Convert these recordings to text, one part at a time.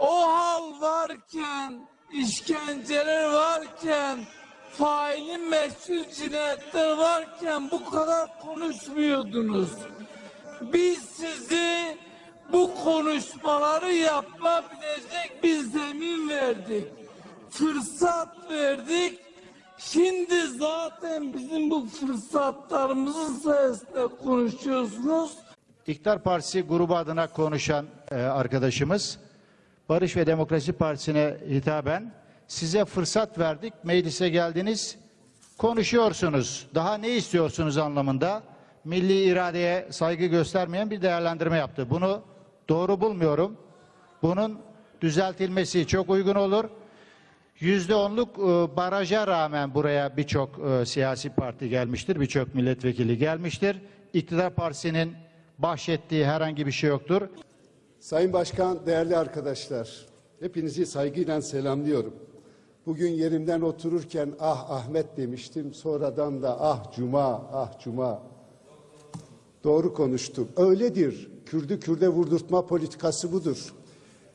O hal varken, işkenceler varken, failin meşhur cinayetler varken bu kadar konuşmuyordunuz. Biz sizi bu konuşmaları yapabilecek bir zemin verdik. Fırsat verdik. Şimdi zaten bizim bu fırsatlarımızın sayesinde konuşuyorsunuz. İktidar Partisi grubu adına konuşan e, arkadaşımız Barış ve Demokrasi Partisi'ne hitaben size fırsat verdik, meclise geldiniz, konuşuyorsunuz. Daha ne istiyorsunuz anlamında milli iradeye saygı göstermeyen bir değerlendirme yaptı. Bunu doğru bulmuyorum. Bunun düzeltilmesi çok uygun olur. Yüzde onluk e, baraja rağmen buraya birçok e, siyasi parti gelmiştir, birçok milletvekili gelmiştir. İktidar Partisi'nin bahşettiği herhangi bir şey yoktur. Sayın Başkan, değerli arkadaşlar, hepinizi saygıyla selamlıyorum. Bugün yerimden otururken ah Ahmet demiştim, sonradan da ah Cuma, ah Cuma. Doğru konuştum. Öyledir. Kürdü kürde vurdurtma politikası budur.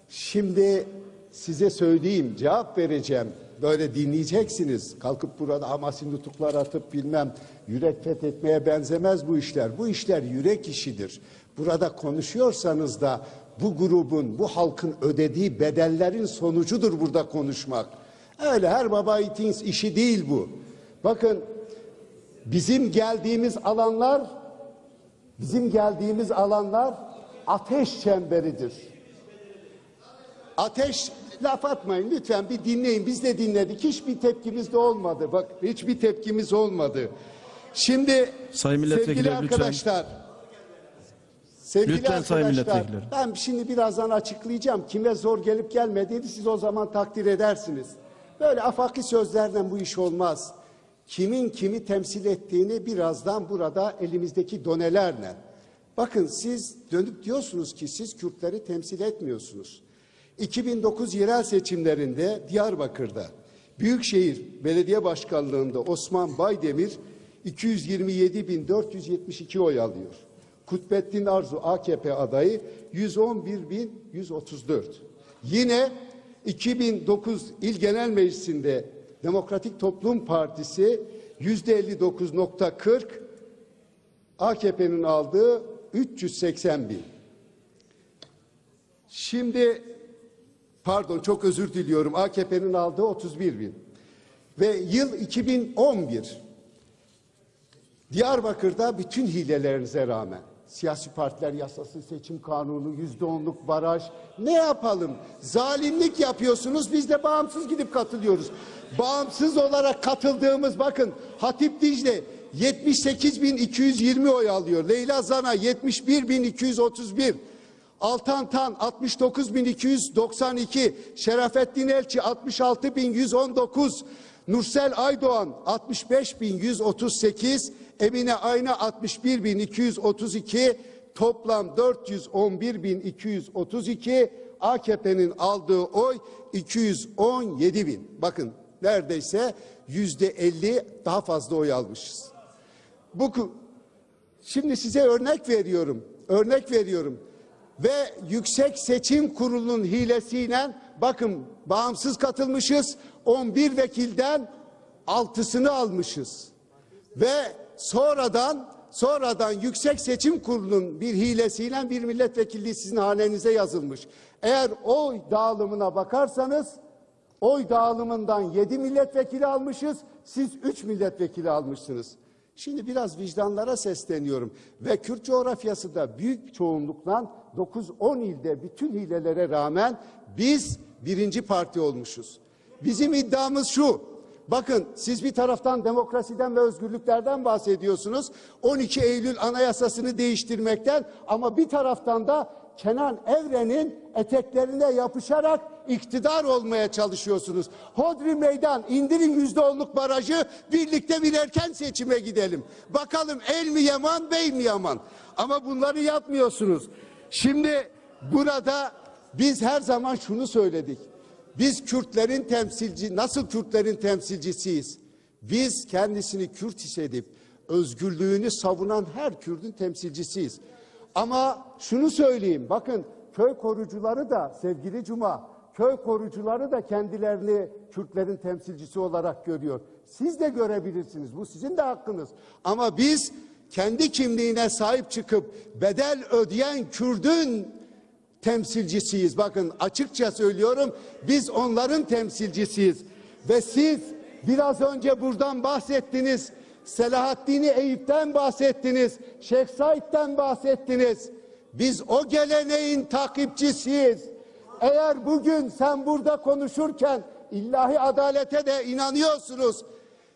Şimdi size söyleyeyim, cevap vereceğim. Böyle dinleyeceksiniz. Kalkıp burada amasin nutuklar atıp bilmem yürek fethetmeye benzemez bu işler. Bu işler yürek işidir. Burada konuşuyorsanız da bu grubun, bu halkın ödediği bedellerin sonucudur burada konuşmak. Öyle her baba yiğitin işi değil bu. Bakın bizim geldiğimiz alanlar bizim geldiğimiz alanlar ateş çemberidir. Ateş laf atmayın lütfen bir dinleyin. Biz de dinledik. Hiçbir tepkimiz de olmadı. Bak hiçbir tepkimiz olmadı. Şimdi Sayın milletvekilleri, sevgili lütfen. Sevgili Lütfen sayın milletvekilleri. ben şimdi birazdan açıklayacağım. Kime zor gelip gelmediğini siz o zaman takdir edersiniz. Böyle afaki sözlerden bu iş olmaz. Kimin kimi temsil ettiğini birazdan burada elimizdeki donelerle. Bakın siz dönüp diyorsunuz ki siz Kürtleri temsil etmiyorsunuz. 2009 yerel seçimlerinde Diyarbakır'da Büyükşehir Belediye Başkanlığında Osman Baydemir 227.472 oy alıyor. Kutbettin Arzu AKP adayı 111.134. Yine 2009 İl Genel Meclisi'nde Demokratik Toplum Partisi %59.40 AKP'nin aldığı 380 bin. Şimdi pardon çok özür diliyorum AKP'nin aldığı 31 bin. Ve yıl 2011 Diyarbakır'da bütün hilelerinize rağmen siyasi partiler yasası, seçim kanunu, yüzde onluk baraj ne yapalım? Zalimlik yapıyorsunuz biz de bağımsız gidip katılıyoruz. Bağımsız olarak katıldığımız bakın Hatip Dicle 78.220 oy alıyor. Leyla Zana 71.231. Altan Tan 69.292, Şerafettin Elçi 66.119, Nursel Aydoğan 65.138, Emine Ayna 61.232, toplam 411.232, AKP'nin aldığı oy 217.000. Bakın neredeyse yüzde 50 daha fazla oy almışız. Bu Şimdi size örnek veriyorum. Örnek veriyorum. Ve Yüksek Seçim Kurulu'nun hilesiyle bakın bağımsız katılmışız. 11 vekilden 6'sını almışız. Ve sonradan sonradan Yüksek Seçim Kurulu'nun bir hilesiyle bir milletvekilliği sizin hanenize yazılmış. Eğer oy dağılımına bakarsanız oy dağılımından 7 milletvekili almışız. Siz 3 milletvekili almışsınız. Şimdi biraz vicdanlara sesleniyorum ve Kürt coğrafyası da büyük çoğunlukla 9-10 ilde bütün hilelere rağmen biz birinci parti olmuşuz. Bizim iddiamız şu. Bakın siz bir taraftan demokrasiden ve özgürlüklerden bahsediyorsunuz. 12 Eylül Anayasasını değiştirmekten ama bir taraftan da Kenan Evren'in eteklerine yapışarak iktidar olmaya çalışıyorsunuz. Hodri meydan indirin yüzde onluk barajı birlikte bir erken seçime gidelim. Bakalım el mi yaman bey mi yaman ama bunları yapmıyorsunuz. Şimdi burada biz her zaman şunu söyledik. Biz Kürtlerin temsilci, nasıl Kürtlerin temsilcisiyiz? Biz kendisini Kürt hissedip özgürlüğünü savunan her Kürt'ün temsilcisiyiz. Ama şunu söyleyeyim, bakın köy korucuları da sevgili Cuma, köy korucuları da kendilerini Kürtlerin temsilcisi olarak görüyor. Siz de görebilirsiniz. Bu sizin de hakkınız. Ama biz kendi kimliğine sahip çıkıp bedel ödeyen Kürdün temsilcisiyiz. Bakın açıkça söylüyorum biz onların temsilcisiyiz. Ve siz biraz önce buradan bahsettiniz. Selahaddin Eyüp'ten bahsettiniz. Şeyh Said'den bahsettiniz. Biz o geleneğin takipçisiyiz. Eğer bugün sen burada konuşurken illahi adalete de inanıyorsunuz.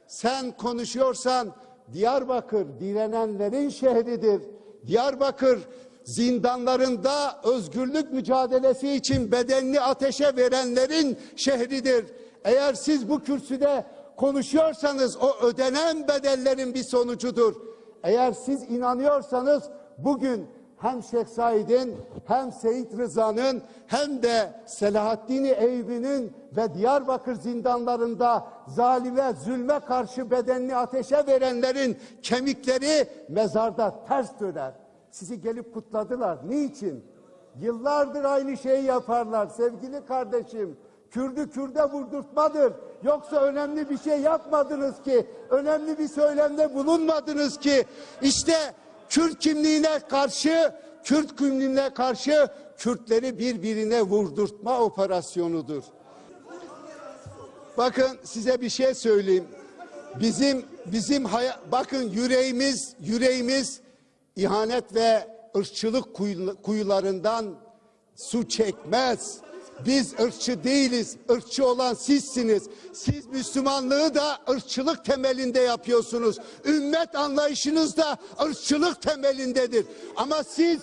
Sen konuşuyorsan Diyarbakır direnenlerin şehridir. Diyarbakır zindanlarında özgürlük mücadelesi için bedenini ateşe verenlerin şehridir. Eğer siz bu kürsüde konuşuyorsanız o ödenen bedellerin bir sonucudur. Eğer siz inanıyorsanız bugün hem Şeyh Said'in hem Seyit Rıza'nın hem de Selahaddin Eyyubi'nin ve Diyarbakır zindanlarında zalime, zulme karşı bedenini ateşe verenlerin kemikleri mezarda ters döner. Sizi gelip kutladılar. Niçin? Yıllardır aynı şeyi yaparlar sevgili kardeşim. Kürdü Kürde vurdurtmadır. Yoksa önemli bir şey yapmadınız ki, önemli bir söylemde bulunmadınız ki. İşte Kürt kimliğine karşı, Kürt kimliğine karşı Kürtleri birbirine vurdurtma operasyonudur. Bakın size bir şey söyleyeyim. Bizim bizim bakın yüreğimiz yüreğimiz ihanet ve ırkçılık kuyu- kuyularından su çekmez. Biz ırkçı değiliz. Irkçı olan sizsiniz. Siz Müslümanlığı da ırkçılık temelinde yapıyorsunuz. Ümmet anlayışınız da ırkçılık temelindedir. Ama siz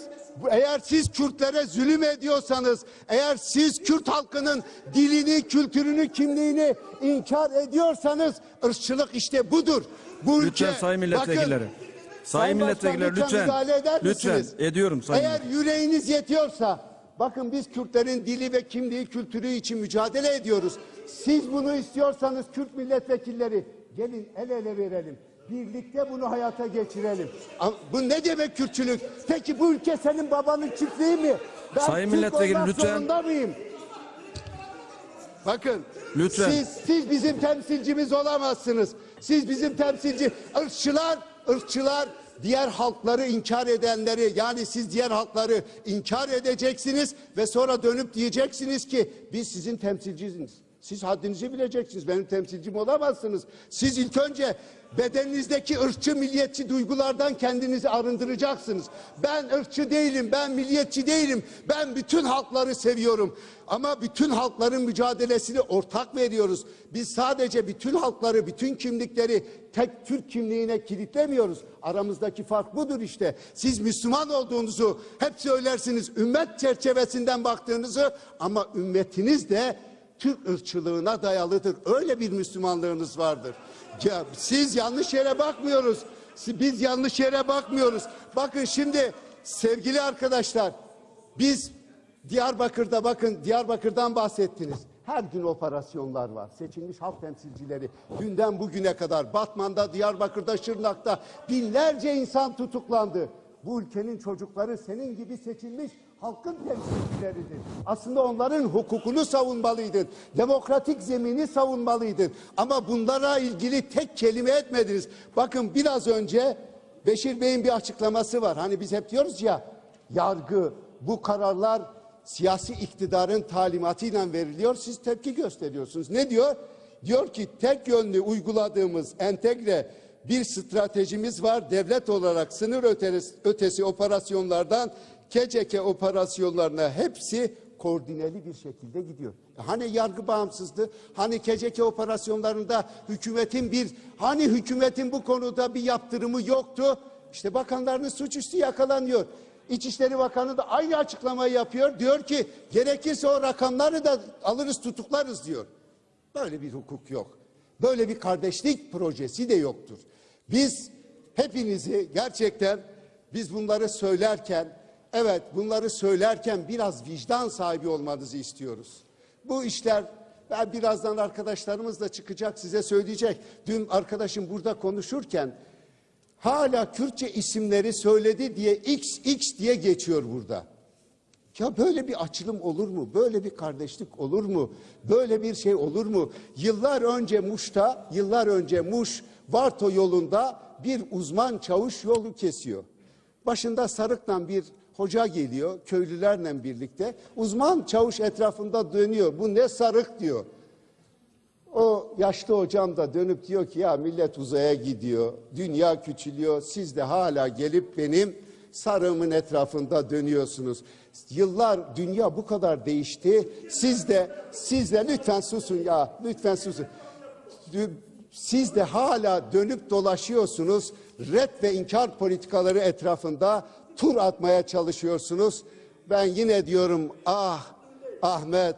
eğer siz Kürtlere zulüm ediyorsanız, eğer siz Kürt halkının dilini, kültürünü, kimliğini inkar ediyorsanız ırkçılık işte budur. Bu Lütfen ülke- sayın milletvekilleri. Bakın, Sayın milletvekilleri Başkan, lütfen. Lütfen misiniz? ediyorum sayın. Eğer yüreğiniz yetiyorsa bakın biz Kürtlerin dili ve kimliği kültürü için mücadele ediyoruz. Siz bunu istiyorsanız Kürt milletvekilleri gelin el ele verelim. Birlikte bunu hayata geçirelim. Bu ne demek Kürtçülük? Peki bu ülke senin babanın çiftliği mi? Ben Sayın Türk milletvekili, lütfen. mıyım? Bakın. Lütfen. Siz, siz bizim temsilcimiz olamazsınız. Siz bizim temsilci. ırkçılar, ırkçılar diğer halkları inkar edenleri yani siz diğer halkları inkar edeceksiniz ve sonra dönüp diyeceksiniz ki biz sizin temsilcisiniz. Siz haddinizi bileceksiniz. Benim temsilcim olamazsınız. Siz ilk önce bedeninizdeki ırkçı milliyetçi duygulardan kendinizi arındıracaksınız. Ben ırkçı değilim, ben milliyetçi değilim. Ben bütün halkları seviyorum. Ama bütün halkların mücadelesini ortak veriyoruz. Biz sadece bütün halkları, bütün kimlikleri tek Türk kimliğine kilitlemiyoruz. Aramızdaki fark budur işte. Siz Müslüman olduğunuzu hep söylersiniz. Ümmet çerçevesinden baktığınızı ama ümmetiniz de Türk ırkçılığına dayalıdır. Öyle bir Müslümanlığınız vardır. Ya, siz yanlış yere bakmıyoruz. Biz yanlış yere bakmıyoruz. Bakın şimdi sevgili arkadaşlar biz Diyarbakır'da bakın Diyarbakır'dan bahsettiniz. Her gün operasyonlar var. Seçilmiş halk temsilcileri dünden bugüne kadar Batman'da, Diyarbakır'da, Şırnak'ta binlerce insan tutuklandı. Bu ülkenin çocukları senin gibi seçilmiş halkın temsilcileridir. Aslında onların hukukunu savunmalıydın. Demokratik zemini savunmalıydın. Ama bunlara ilgili tek kelime etmediniz. Bakın biraz önce Beşir Bey'in bir açıklaması var. Hani biz hep diyoruz ya yargı, bu kararlar siyasi iktidarın talimatıyla veriliyor. Siz tepki gösteriyorsunuz. Ne diyor? Diyor ki tek yönlü uyguladığımız entegre bir stratejimiz var. Devlet olarak sınır ötesi, ötesi operasyonlardan KCK operasyonlarına hepsi koordineli bir şekilde gidiyor. Hani yargı bağımsızlığı, hani KCK operasyonlarında hükümetin bir, hani hükümetin bu konuda bir yaptırımı yoktu. İşte bakanlarınız suçüstü yakalanıyor. İçişleri Bakanı da aynı açıklamayı yapıyor. Diyor ki gerekirse o rakamları da alırız tutuklarız diyor. Böyle bir hukuk yok. Böyle bir kardeşlik projesi de yoktur. Biz hepinizi gerçekten biz bunları söylerken evet bunları söylerken biraz vicdan sahibi olmanızı istiyoruz. Bu işler ben birazdan arkadaşlarımız da çıkacak size söyleyecek. Dün arkadaşım burada konuşurken hala Kürtçe isimleri söyledi diye X X diye geçiyor burada. Ya böyle bir açılım olur mu? Böyle bir kardeşlik olur mu? Böyle bir şey olur mu? Yıllar önce Muş'ta, yıllar önce Muş Varto yolunda bir uzman çavuş yolu kesiyor. Başında sarıkla bir hoca geliyor köylülerle birlikte. Uzman çavuş etrafında dönüyor. Bu ne sarık diyor. O yaşlı hocam da dönüp diyor ki ya millet uzaya gidiyor, dünya küçülüyor, siz de hala gelip benim sarığımın etrafında dönüyorsunuz. Yıllar dünya bu kadar değişti. Siz de siz de lütfen susun ya, lütfen susun. Siz de hala dönüp dolaşıyorsunuz. Red ve inkar politikaları etrafında tur atmaya çalışıyorsunuz. Ben yine diyorum ah Ahmet,